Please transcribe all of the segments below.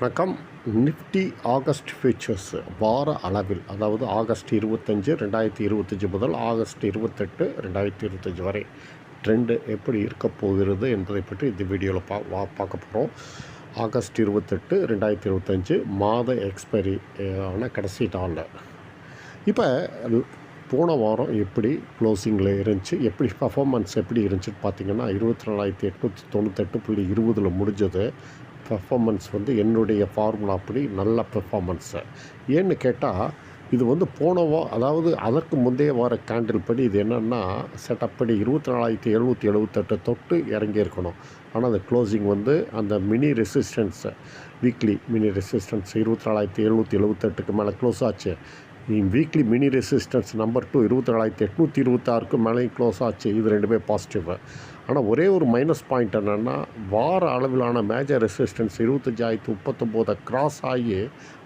வணக்கம். Nifty August features வார அளவில் அதாவது ஆகஸ்ட் இருபத்தஞ்சு ரெண்டாயிரத்தி இருபத்தஞ்சி முதல் ஆகஸ்ட் இருபத்தெட்டு ரெண்டாயிரத்தி இருபத்தஞ்சி வரை ட்ரெண்டு எப்படி இருக்க போகிறது என்பதை பற்றி இந்த வீடியோவில் பா வா பார்க்க போகிறோம் ஆகஸ்ட் இருபத்தெட்டு ரெண்டாயிரத்தி இருபத்தஞ்சு மாத எக்ஸ்பைரி ஆன கடைசி நாளில். இப்போ போன வாரம் எப்படி க்ளோசிங்கில் இருந்துச்சு எப்படி பர்ஃபார்மன்ஸ் எப்படி இருந்துச்சுன்னு பார்த்தீங்கன்னா இருபத்தி நாலாயிரத்தி எட்நூற்றி தொண்ணூத்தெட்டு புள்ளி இருபதில் முடிஞ்சது. பெர்ஃபார்மன்ஸ் வந்து என்னுடைய ஃபார்முலா படி நல்ல பெர்ஃபார்மன்ஸு ஏன்னு கேட்டால் இது வந்து போனவோ அதாவது அதற்கு முந்தைய வார கேண்டில் படி இது என்னென்னா செட்டப் படி இருபத்தி நாலாயிரத்தி எழுநூற்றி எழுபத்தெட்டு தொட்டு இறங்கியிருக்கணும். ஆனால் அந்த க்ளோசிங் வந்து அந்த மினி ரெசிஸ்டன்ஸை வீக்லி மினி ரெசிஸ்டன்ஸ் இருபத்தி நாலாயிரத்தி எழுநூற்றி எழுபத்தெட்டுக்கு மேலே க்ளோஸ் ஆச்சு. Weekly mini resistance number two இருபத்தி நாலாயிரத்தி எட்நூற்றி இருபத்தாறுக்கு மேலேயும் க்ளோஸ் ஆச்சு. இது ரெண்டுமே பாசிட்டிவ் ஆனால் ஒரே ஒரு மைனஸ் பாயிண்ட் என்னென்னா வார அளவிலான மேஜர் ரெசிஸ்டன்ஸ் இருபத்தஞ்சாயிரத்து முப்பத்தொம்போதை கிராஸ் ஆகி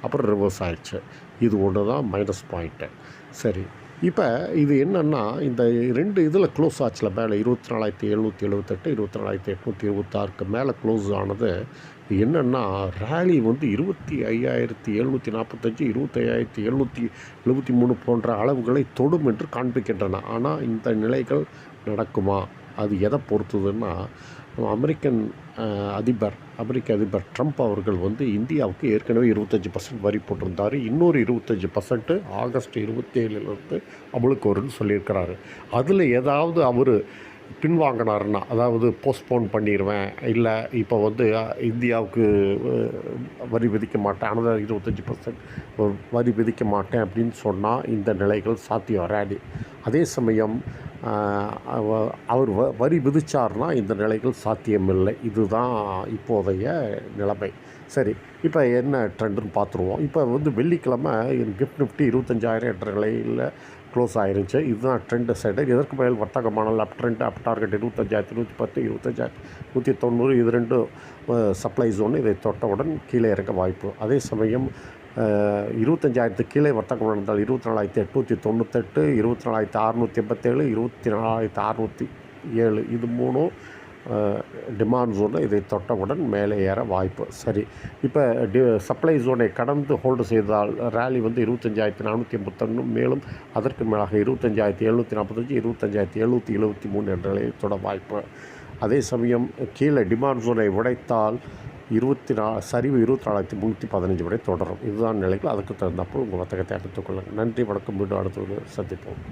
அப்புறம் ரிவர்ஸ் ஆயிடுச்சு. இது ஒன்று தான் மைனஸ் பாயிண்ட்டு சரி. இப்போ இது என்னென்னா இந்த ரெண்டு இதில் க்ளோஸ் ஆச்சில் மேலே. இருபத்தி நாலாயிரத்தி எழுநூற்றி எழுபத்தெட்டு இருபத்தி நாலாயிரத்தி எட்நூற்றி இருபத்தாறுக்கு மேலே க்ளோஸ் ஆனது. என்னென்னா ரேலி வந்து இருபத்தி ஐயாயிரத்தி எழுநூற்றி நாற்பத்தஞ்சு இருபத்தையாயிரத்தி எழுநூற்றி எழுபத்தி மூணு போன்ற அளவுகளை தொடும் என்று காண்பிக்கின்றன. ஆனால் இந்த நிலைகள் நடக்குமா? அது எதை பொறுத்ததுன்னா அமெரிக்கன் அதிபர் அமெரிக்க அதிபர் ட்ரம்ப் அவர்கள் வந்து இந்தியாவுக்கு ஏற்கனவே இருபத்தஞ்சி பர்சன்ட் வரி போட்டிருந்தார். இன்னொரு இருபத்தஞ்சி பர்சன்ட்டு ஆகஸ்ட் இருபத்தேழுலேருந்து அமலுக்கு வரும்னு சொல்லியிருக்கிறாரு. அதில் ஏதாவது அவர் பின்வாங்கினாருன்னா அதாவது போஸ்ட்போன் பண்ணிடுவேன் இல்லை இப்போ வந்து இந்தியாவுக்கு வரி விதிக்க மாட்டேன் அனதர் இருபத்தஞ்சி பர்சன்ட் வரி விதிக்க மாட்டேன் அப்படின்னு சொன்னால் இந்த நிலைகள் சாத்தியம் வராது. அதே சமயம் அவர் வ வரி விதித்தார்னா இந்த நிலைகள் சாத்தியமில்லை. இதுதான் இப்போதைய நிலைமை. சரி இப்போ என்ன ட்ரெண்டுன்னு பார்த்துருவோம் இப்போ வந்து வெள்ளிக்கிழமை கிஃப்ட் நிஃப்டி இருபத்தஞ்சாயிரம் என்ற நிலையில் க்ளோஸ் ஆயிருந்துச்சு. இதுதான் ட்ரெண்டு சைடு இதற்கு மேல் வர்த்தகமான அப் ட்ரெண்ட் அப் டார்கெட் இருபத்தஞ்சாயிரத்தி நூற்றி பத்து இருபத்தஞ்சாயிரத்தி நூற்றி தொண்ணூறு. இது ரெண்டு சப்ளை ஜோன் இதை தொட்டவுடன் கீழே இறக்க வாய்ப்பு. அதே சமயம் இருபத்தஞ்சாயிரத்து கீழே வர்த்தகம் நடந்தால் இருபத்தி நாலாயிரத்தி எட்நூற்றி தொண்ணூத்தெட்டு இருபத்தி நாலாயிரத்தி அறநூற்றி எண்பத்தேழு இருபத்தி நாலாயிரத்தி அறநூற்றி ஏழு இது மூணும் டிமாண்ட் ஜோனை இதை தொட்டவுடன் மேலே ஏற வாய்ப்பு. சரி. இப்போ டி சப்ளை ஜோனை கடந்து ஹோல்டு செய்தால் ரேலி வந்து இருபத்தஞ்சாயிரத்தி நானூற்றி எண்பத்தொன்று மேலும் அதற்கு மேலாக இருபத்தஞ்சாயிரத்தி எழுநூற்றி நாற்பத்தஞ்சு இருபத்தஞ்சாயிரத்தி எழுநூற்றி எழுபத்தி மூணு என்ற நிலையை தொட வாய்ப்பு. அதே சமயம் கீழே டிமாண்ட் ஜோனை உடைத்தால் இருபத்தி நா சரிவு இருபத்தி நாலாயிரத்தி முந்நூற்றி பதினஞ்சு வரை தொடரும். இதுதான் நிலைகள். அதுக்கு தகுந்தப்போ உங்கள் வர்த்தகத்தை எடுத்துக்கொள்ளுங்கள் நன்றி வணக்கம். மீண்டும் அடுத்த சந்திப்போம்.